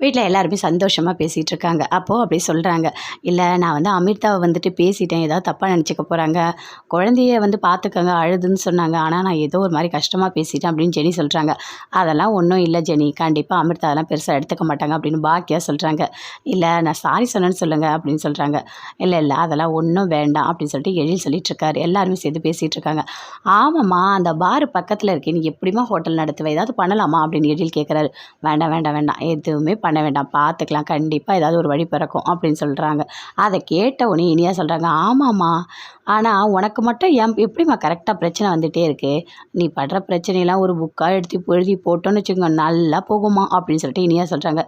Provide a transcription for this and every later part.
வீட்டில் எல்லாருமே சந்தோஷமாக பேசிகிட்டு இருக்காங்க அப்போது அப்படி சொல்கிறாங்க இல்லை நான் வந்து அமிர்தாவை வந்துட்டு பேசிட்டேன். ஏதாவது தப்பாக நினச்சிக்க போகிறாங்க குழந்தைய வந்து பார்த்துக்கங்க அழுதுன்னு சொன்னாங்க. ஆனால் நான் ஏதோ ஒரு மாதிரி கஷ்டமாக பேசிட்டேன் அப்படின்னு ஜெனி சொல்கிறாங்க அதெல்லாம் ஒன்றும் இல்லை ஜெனி. கண்டிப்பாக அமிர்தா அதெல்லாம் பெருசாக எடுத்துக்க மாட்டாங்க அப்படின்னு பாக்கியாக சொல்கிறாங்க இல்லை நான் சாரி சொன்னேன்னு சொல்லுங்கள் அப்படின்னு சொல்கிறாங்க இல்லை இல்லை அதெல்லாம் ஒன்றும் வேண்டாம் அப்படின்னு சொல்லிட்டு எழில் சொல்லிட்டு இருக்காரு எல்லாருமே சேர்ந்து பேசிகிட்டு இருக்காங்க ஆமாம்மா அந்த பார் பக்கத்தில் இருக்கேன் நீ எப்படிமா ஹோட்டல் நடத்துவேன் ஏதாவது பண்ணலாமா? அப்படின்னு எழில் கேட்குறாரு வேண்டாம் வேண்டாம் வேண்டாம். எதுவுமே பண்ண வேண்டாம் பார்த்துக்கலாம் கண்டிப்பாக ஏதாவது ஒரு வழி பிறக்கும் அப்படின்னு சொல்கிறாங்க அதை கேட்ட உடனே இனியா சொல்கிறாங்க ஆமாம்மா ஆனால் உனக்கு மட்டும் ஏன் எப்படிம்மா கரெக்டாக பிரச்சனை வந்துகிட்டே இருக்கு? நீ படுற பிரச்சனையெல்லாம் ஒரு புக்காக எடுத்து எழுதி போட்டோன்னு வச்சுக்கோங்க நல்லா போகுமா அப்படின்னு சொல்லிட்டு இனியா சொல்கிறாங்க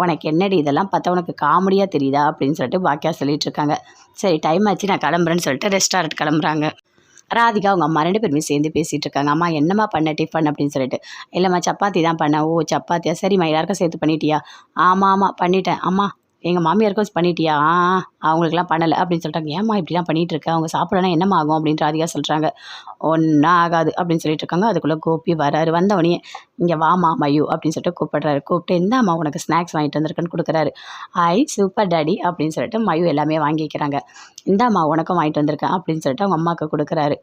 உனக்கு என்னடி இதெல்லாம் பார்த்தா உனக்கு காமெடியாக தெரியுதா? அப்படின்னு சொல்லிட்டு பாக்கியா சொல்லிட்டு இருக்காங்க. சரி டைம் ஆச்சு நான் கிளம்புறேன்னு சொல்லிட்டு ரெஸ்டாரண்ட் கிளம்புறாங்க. ராதிகா அவங்க அம்மா ரெண்டு பேருமே சேர்ந்து பேசிகிட்டு இருக்காங்க அம்மா என்னம்மா பண்ண டிஃபன்? அப்படின்னு சொல்லிட்டு. இல்லைம்மா சப்பாத்தி தான் பண்ண. ஓ சப்பாத்தியா? சரிம்மா எல்லாருக்கும் சேர்த்து பண்ணிட்டியா? ஆமாம் ஆமாம் பண்ணிட்டேன். அம்மா எங்கள் மாமியாருக்கும் பண்ணிட்டியா? ஆ அவங்களுக்குலாம் பண்ணலை. அப்படின்னு சொல்லிட்டாங்க. ஏம்மா இப்படிலாம் பண்ணிகிட்டு இருக்க அவங்க சாப்பிடனா என்னம்மா ஆகும்? அப்படின்னு ராதிகா சொல்கிறாங்க ஒன்றும் ஆகாது. அப்படின்னு சொல்லிட்டு இருக்காங்க அதுக்குள்ளே கோபி வராரு. வந்தவொடனே இங்கே வாமா மயூ அப்படின்னு சொல்லிட்டு கூப்பிடுறாரு. கூப்பிட்டு இந்தாம்மா உனக்கு ஸ்நாக்ஸ் வாங்கிட்டு வந்திருக்குன்னு கொடுக்குறாரு. ஐ சூப்பர் டாடி அப்படின்னு சொல்லிட்டு மயூ எல்லாமே வாங்கிக்கிறாங்க. இந்தாம்மா உனக்கும் வாங்கிட்டு வந்திருக்கேன் அப்படின்னு சொல்லிட்டு அவங்க அம்மாவுக்கு கொடுக்குறாரு.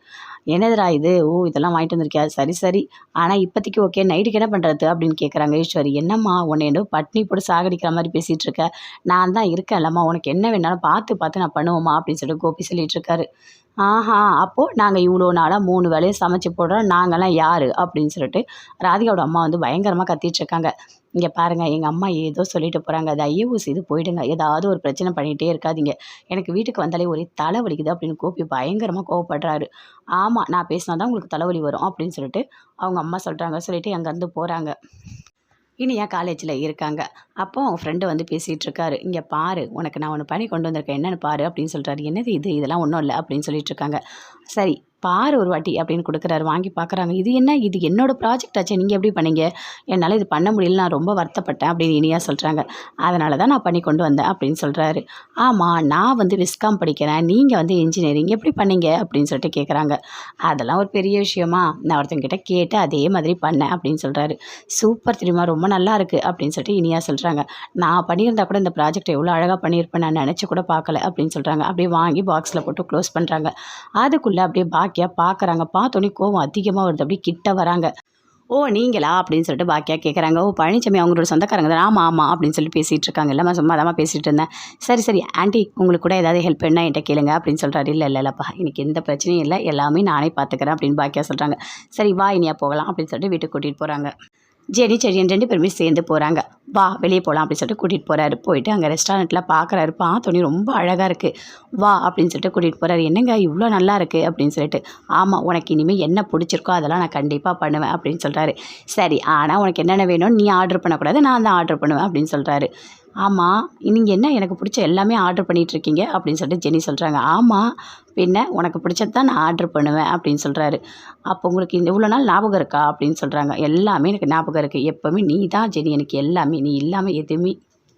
என்னதுடா இது? ஓ இதெல்லாம் வாங்கிட்டு வந்திருக்கியா? சரி சரி. ஆனால் இப்போதைக்கு ஓகே நைட்டுக்கு என்ன பண்ணுறது அப்படின்னு கேட்குறாங்க ஈஸ்வரி. என்னம்மா உன்னை என்ன பட்னி போட்டு சாகடிக்கிற மாதிரி பேசிகிட்டு இருக்க? நான் தான் இருக்கேன்லம்மா. உனக்கு என்ன வேணாலும் பார்த்து பார்த்து நான் பண்ணுவோம்மா அப்படின்னு சொல்லிட்டு கோபி சொல்லிட்டு இருக்காரு. ஆஹா அப்போது நாங்கள் இவ்வளோ நாளாக மூணு வேலையும் சமைச்சு போடுறோம். நாங்கள்லாம் யார்? அப்படின்னு சொல்லிட்டு ராதிகாவோட அம்மா வந்து பயங்கரமாக கத்திட்டு இருக்காங்க. இங்கே பாருங்கள் எங்கள் அம்மா ஏதோ சொல்லிட்டு போகிறாங்க அது ஐயோ இது போயிடுங்க. ஏதாவது ஒரு பிரச்சனை பண்ணிகிட்டே இருக்காதீங்க. எனக்கு வீட்டுக்கு வந்தாலே ஒரே தலை வலிக்குது அப்படின்னு கோபி பயங்கரமாக கோவப்படுறாரு. ஆமாம் நான் பேசினா தான் உங்களுக்கு தலைவலி வரும் அப்படின்னு சொல்லிட்டு அவங்க அம்மா சொல்கிறாங்க சொல்லிட்டு அங்கேருந்து போகிறாங்க இனியா காலேஜில் இருக்காங்க. அப்போ அவங்க ஃப்ரெண்டு வந்து பேசிகிட்டு இருக்காரு. இங்கே பாரு உனக்கு நான் ஒன்று பண்ணி கொண்டு வந்திருக்கேன். என்னென்னு பாரு அப்படின்னு சொல்கிறாரு என்னது இது? இதெல்லாம் ஒன்றும் இல்லை அப்படின்னு சொல்லிட்டு இருக்காங்க. சரி பாரு ஒரு வாட்டி அப்படின்னு கொடுக்குறாரு. வாங்கி பார்க்குறாங்க. இது என்ன? இது என்னோட ப்ராஜெக்ட் ஆச்சு. நீங்கள் எப்படி பண்ணீங்க? என்னால் இது பண்ண முடியல நான் ரொம்ப வருத்தப்பட்டேன் அப்படின்னு இனியாக சொல்கிறாங்க அதனால தான் நான் பண்ணி கொண்டு வந்தேன் அப்படின்னு சொல்கிறாரு ஆமாம் நான் வந்து விஸ்காம் படிக்கிறேன். நீங்கள் வந்து இன்ஜினியரிங் எப்படி பண்ணீங்க? அப்படின்னு சொல்லிட்டு கேட்குறாங்க அதெல்லாம் ஒரு பெரிய விஷயமா. நான் ஒருத்தங்கிட்ட கேட்டு அதே மாதிரி பண்ணேன் அப்படின்னு சொல்கிறாரு சூப்பர் தெரியுமா? ரொம்ப நல்லா இருக்குது அப்படின்னு சொல்லிட்டு இனியாக சொல்கிறாங்க நான் பண்ணியிருந்தா கூட இந்த ப்ராஜெக்ட் எவ்வளோ அழகாக பண்ணியிருப்பேன். நான் நினச்சி கூட பார்க்கல அப்படின்னு சொல்கிறாங்க அப்படியே வாங்கி பாக்ஸில் போட்டு க்ளோஸ் பண்ணுறாங்க அதுக்குள்ளே அப்படியே பாக்கியா பார்க்குறாங்க பார்த்தோன்னே கோவம் அதிகமாக வருது. அப்படியே கிட்ட வராங்க. ஓ நீங்களா? அப்படின்னு சொல்லிட்டு பாக்கியா கேட்குறாங்க ஓ பழனிசாமி அவங்களோட சொந்தக்காரங்க தான்? ஆமாம் ஆமாம் அப்படின்னு சொல்லி பேசிகிட்டு இருக்காங்க. எல்லாமே சும்மா தான் பேசிகிட்டு இருந்தேன். சரி சரி ஆண்டி உங்களுக்கு கூட ஏதாவது ஹெல்ப் வேணா என்கிட்ட கேளுங்க அப்படின்னு சொல்கிறாரு இல்லை இல்லை இல்லைப்பா எனக்கு எந்த பிரச்சனையும் இல்லை. எல்லாமே நானே பார்த்துக்கிறேன் அப்படின்னு பாக்கியா சொல்கிறாங்க சரி வா இனியா போகலாம் அப்படின்னு சொல்லிட்டு வீட்டுக்கு கூட்டிகிட்டு போகிறாங்க ஜெனி செடியன் ரெண்டு பேருமே சேர்ந்து போகிறாங்க வா வெளியே போகலாம் அப்படின்னு சொல்லிட்டு கூட்டிகிட்டு போகிறாரு போயிட்டு அங்கே ரெஸ்டாரண்ட்டில் பார்க்குறாரு பார்த்தோன்னே ரொம்ப அழகாக இருக்குது வா அப்படின்னு சொல்லிட்டு கூட்டிகிட்டு போகிறாரு என்னங்க இவ்வளோ நல்லா இருக்குது அப்படின்னு சொல்லிட்டு. ஆமாம் உனக்கு இனிமேல் என்ன பிடிச்சிருக்கோ அதெல்லாம் நான் கண்டிப்பாக பண்ணுவேன் அப்படின்னு சொல்கிறாரு சரி ஆனால் உனக்கு என்னென்ன வேணும் நீ ஆர்டர் பண்ணக்கூடாது. நான் தான் ஆர்டர் பண்ணுவேன் அப்படின்னு சொல்கிறாரு ஆமாம் நீங்கள் என்ன எனக்கு பிடிச்ச எல்லாமே ஆர்டர் பண்ணிகிட்ருக்கீங்க அப்படின்னு சொல்லிட்டு ஜெனி சொல்கிறாங்க ஆமாம் பின்ன உனக்கு பிடிச்சது தான் நான் ஆர்டர் பண்ணுவேன் அப்படின்னு சொல்கிறாரு அப்போ உங்களுக்கு இந்த இவ்வளோ நாள் ஞாபகம் இருக்கா அப்படின்னு சொல்கிறாங்க எல்லாமே எனக்கு ஞாபகம் இருக்குது எப்போவுமே நீ தான் ஜெனி. எனக்கு எல்லாமே நீ இல்லாமல் எதுவுமே